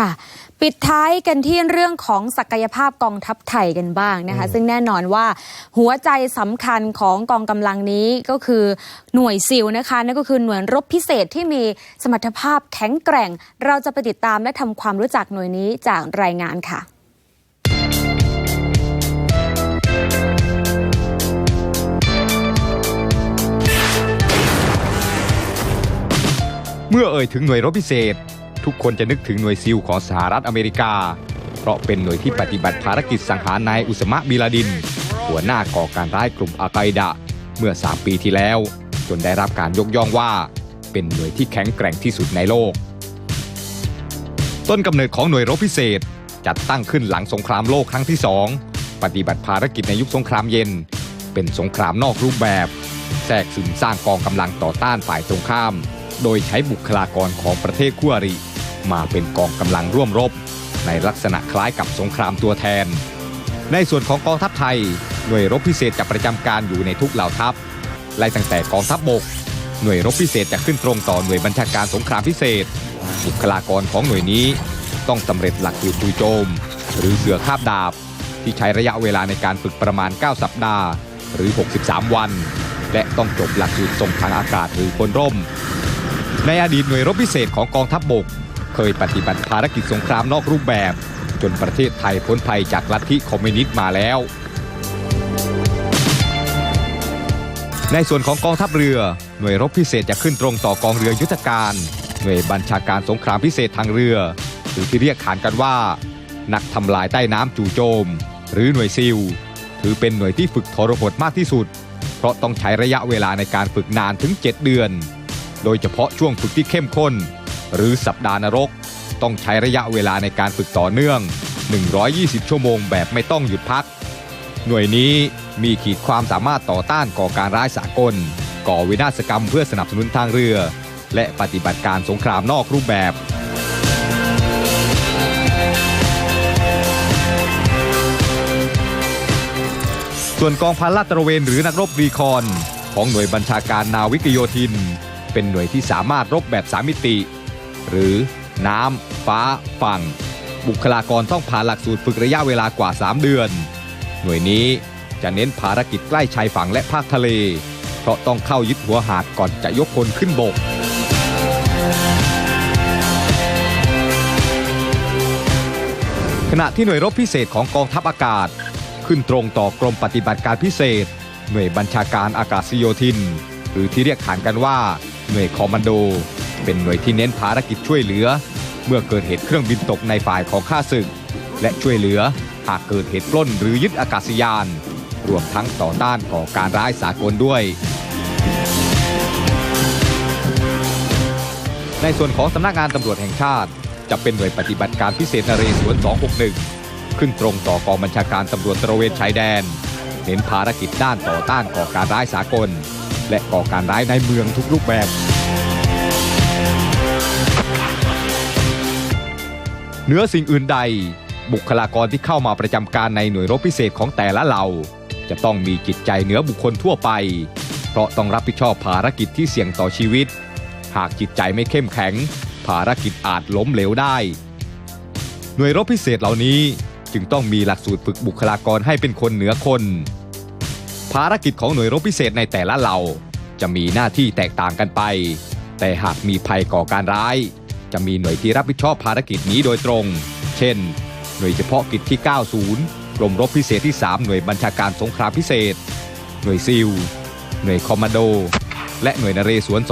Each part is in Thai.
ค่ะ ปิดท้ายกันที่เรื่องของศักยภาพกองทัพไทยกันบ้างนะคะ ซึ่งแน่นอนว่าหัวใจสำคัญของกองกำลังนี้ก็คือหน่วยซิลนะคะนั่นก็คือหน่วยรบพิเศษที่มีสมรรถภาพแข็งแกร่ง เราจะไปติดตามและทำความรู้จักหน่วยนี้จากรายงานค่ะเมื่อเอ่ยถึงหน่วยรบพิเศษ ทุกคนจะนึกถึงหน่วยซิลของสหรัฐอเมริกา เพราะเป็นหน่วยที่ปฏิบัติภารกิจสังหารนายอุสมะบิลาดิน หัวหน้าก่อการร้ายกลุ่มอัลไกดะ เมื่อ 3 ปีที่แล้ว จนได้รับการยกย่องว่า เป็นหน่วยที่แข็งแกร่งที่สุดในโลก ต้นกำเนิดของหน่วยรบพิเศษ จัดตั้งขึ้นหลังสงครามโลกครั้งที่สองปฏิบัติภารกิจในยุคสงครามเย็น เป็นสงครามนอกรูปแบบแทรกซึมสร้างกองกำลังต่อต้านฝ่ายตรงข้าม โดยใช้บุคลากรของประเทศคู่อริ มาเป็นกองกำลังร่วมรบ ในลักษณะคล้ายกับสงครามตัวแทน ในส่วนของกองทัพไทย หน่วยรบพิเศษจะประจำการอยู่ในทุกเหล่าทัพไล่ตั้งแต่กองทัพบบกหน่วยรบพิเศษจะขึ้นตรงต่อหน่วยบัญชาการสงครามพิเศษ บุคลากรของหน่วยนี้ต้องสำเร็จหลักสูตรจูโจม หรือเสือคาบดาบ ที่ใช้ระยะเวลาในการฝึกประมาณ 9 สัปดาห์ หรือ 63 วัน และต้องจบหลักสูตรส่งทางอากาศหรือพลร่ม ในอดีตหน่วยรบพิเศษของกองทัพบบก เคยปฏิบัติภารกิจสงครามนอกรูปแบบ จนประเทศไทยพ้นภัยจากลัทธิคอมมิวนิสต์มาแล้ว ในส่วนของกองทัพเรือ หน่วยรบพิเศษจะขึ้นตรงต่อกองเรือยุทธการ หน่วยบัญชาการสงครามพิเศษทางเรือ หรือที่เรียกขานกันว่า นักทำลายใต้น้ำจู่โจม หรือหน่วยซิล ถือเป็นหน่วยที่ฝึกทรหดมากที่สุด เพราะต้องใช้ระยะเวลาในการฝึกนานถึง 7 เดือน โดยเฉพาะช่วงฝึกที่เข้มข้น หรือสัปดาห์นรก ต้องใช้ระยะเวลาในการฝึกต่อเนื่อง 120 ชั่วโมงแบบไม่ต้องหยุดพัก หน่วยนี้มีขีดความสามารถต่อต้านก่อการร้ายสากล ก่อวินาศกรรมเพื่อสนับสนุนทางเรือ และปฏิบัติการสงครามนอกรูปแบบส่วนกองพันลาดตระเวนหรือนักรบรีคอน ของหน่วยบัญชาการนาวิกโยธิน เป็นหน่วยที่สามารถรบแบบสามมิติ หรือน้ำฟ้าฝั่ง บุคลากรต้องผ่านหลักสูตรฝึกระยะเวลากว่า 3 เดือน หน่วยนี้จะเน้นภารกิจใกล้ชายฝั่งและภาคทะเล เพราะต้องเข้ายึดหัวหาดก่อนจะยกพลขึ้นบก ขณะที่หน่วยรบพิเศษของกองทัพอากาศ ขึ้นตรงต่อกรมปฏิบัติการพิเศษ หน่วยบัญชาการอากาศโยธิน หรือที่เรียกขานกันว่า หน่วยคอมมานโด เป็นหน่วยที่เน้นภารกิจช่วยเหลือ เมื่อเกิดเหตุเครื่องบินตกในฝ่ายของข้าศึก และช่วยเหลือหากเกิดเหตุปล้นหรือยึดอากาศยาน รวมทั้งต่อต้านก่อการร้ายสากลด้วย ในส่วนของสำนักงานตำรวจแห่งชาติ จะเป็นหน่วยปฏิบัติการพิเศษนเรศวร 261 ขึ้นตรงต่อกองบัญชาการตำรวจตระเวนชายแดน เน้นภารกิจด้านต่อต้านก่อการร้ายสากล และก่อการร้ายในเมืองทุกรูปแบบ เหนือสิ่งอื่นใด บุคลากรที่เข้ามาประจำการในหน่วยรบพิเศษของแต่ละเหล่า จะต้องมีจิตใจเหนือบุคคลทั่วไป เพราะต้องรับผิดชอบภารกิจที่เสี่ยงต่อชีวิต หากจิตใจไม่เข้มแข็ง ภารกิจอาจล้มเหลวได้ หน่วยรบพิเศษเหล่านี้จึงต้องมีหลักสูตรฝึกบุคลากรให้เป็นคนเหนือคน ภารกิจของหน่วยรบพิเศษในแต่ละเหล่าจะมีหน้าที่แตกต่างกันไป แต่หากมีภัยก่อการร้าย จะมีหน่วยที่รับผิดชอบภารกิจนี้โดยตรง เช่น หน่วยเฉพาะกิจที่ 90 กรมรบพิเศษที่ 3 หน่วยบัญชาการสงครามพิเศษ หน่วยซิล หน่วยคอมมานโด และหน่วยนเรศวร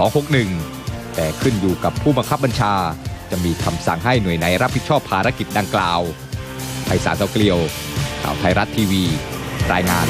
261 แต่ขึ้นอยู่กับผู้บังคับบัญชา จะมีคำสั่งให้หน่วยไหนรับผิดชอบภารกิจดังกล่าวไพศาลเตาเกลียว ข่าวไทยรัฐทีวี รายงาน